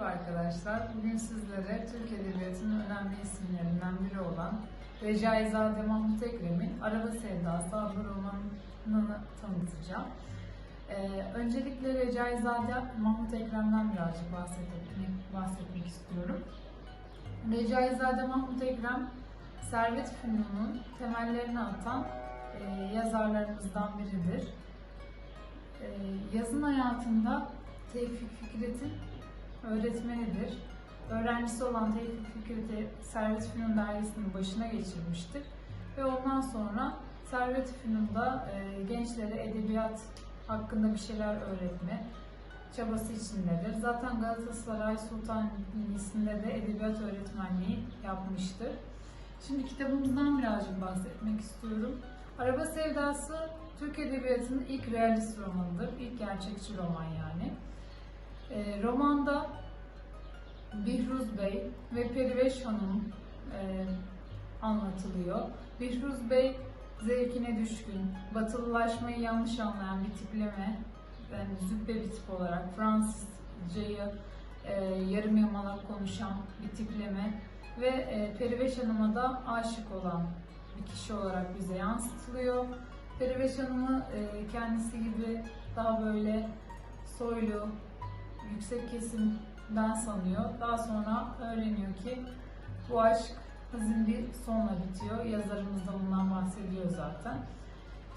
Merhaba arkadaşlar. Bugün sizlere Türk Edebiyatı'nın önemli isimlerinden biri olan Recaizade Mahmut Ekrem'in Araba Sevdası adlı romanını tanıtacağım. Ee, öncelikle Recaizade Mahmut Ekrem'den birazcık bahsetmek, bahsetmek istiyorum. Recaizade Mahmut Ekrem, Servet Fünun'un temellerini atan e, yazarlarımızdan biridir. E, yazın hayatında Tevfik Fikret'in öğretmenidir. Öğrencisi olan Tevfik Fikret'i Servet Fünun Dairesi'nin başına geçirmiştir. Ve ondan sonra Servet Fünun'da e, gençlere edebiyat hakkında bir şeyler öğretme çabası içindedir. Zaten Galatasaray Sultanisi'nde de edebiyat öğretmenliği yapmıştır. Şimdi kitabımızdan birazcık bahsetmek istiyorum. Araba Sevdası Türk Edebiyatı'nın ilk realist romanıdır. İlk gerçekçi roman yani. E, romanda Bihruz Bey ve Periveş Hanım e, anlatılıyor. Bihruz Bey zevkine düşkün, batılılaşmayı yanlış anlayan bir tipleme, yani züppe bir tip olarak Fransızcayı e, yarım yamalak konuşan bir tipleme ve e, Periveş Hanım'a da aşık olan bir kişi olarak bize yansıtılıyor. Periveş Hanım'ı e, kendisi gibi daha böyle soylu, yüksek kesimden sanıyor. Daha sonra öğreniyor ki bu aşk hazin bir sonla bitiyor. Yazarımız da bundan bahsediyor zaten.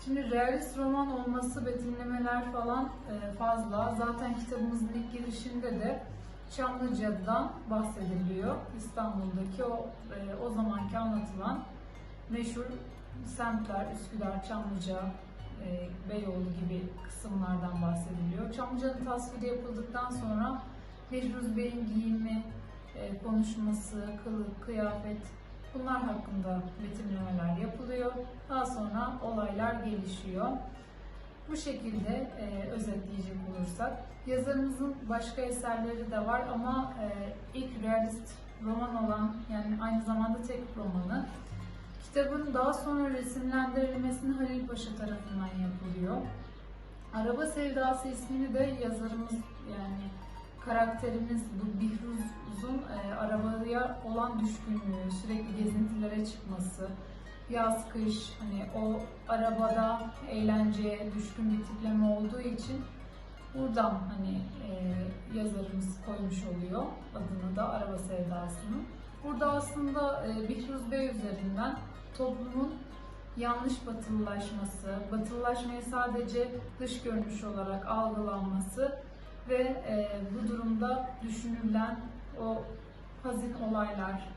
Şimdi realist roman olması, betimlemeler falan e, fazla. Zaten kitabımızın ilk girişinde de Çamlıca'dan bahsediliyor. İstanbul'daki o e, o zamanki anlatılan meşhur semtler, Üsküdar, Çamlıca, Beyoğlu gibi kısımlardan bahsediliyor. Çamlıca'nın tasviri yapıldıktan sonra Behruz Bey'in giyimi, e, konuşması, kılık, kıyafet bunlar hakkında betimlemeler yapılıyor. Daha sonra olaylar gelişiyor. Bu şekilde e, özetleyecek olursak, yazarımızın başka eserleri de var ama e, ilk realist roman olan yani aynı zamanda tek romanı. Kitabın daha sonra resimlendirilmesini Halil Paşa tarafından yapılıyor. Araba Sevdası ismini de yazarımız yani karakterimiz bu Bihruz'un e, arabaya olan düşkünlüğü, sürekli gezintilere çıkması, yaz kış hani o arabada eğlenceye düşkün bir tipleme olduğu için buradan hani e, yazarımız koymuş oluyor adını da araba sevdasını. Burada aslında e, Bihruz Bey üzerinden toplumun yanlış batılılaşması, batılılaşmayı sadece dış görünüş olarak algılanması ve e, bu durumda düşünülen o hazin olaylar,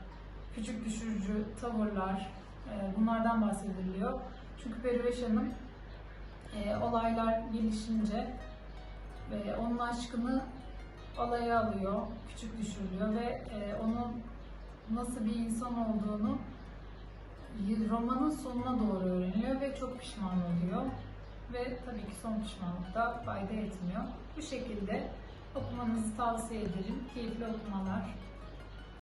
küçük düşürücü tavırlar, e, bunlardan bahsediliyor. Çünkü Periveş Hanım olaylar gelişince onun aşkını alaya alıyor, küçük düşürülüyor ve onun nasıl bir insan olduğunu romanın sonuna doğru öğreniyor ve çok pişman oluyor. Ve tabii ki son pişmanlık da fayda etmiyor. Bu şekilde okumanızı tavsiye ederim. Keyifli okumalar.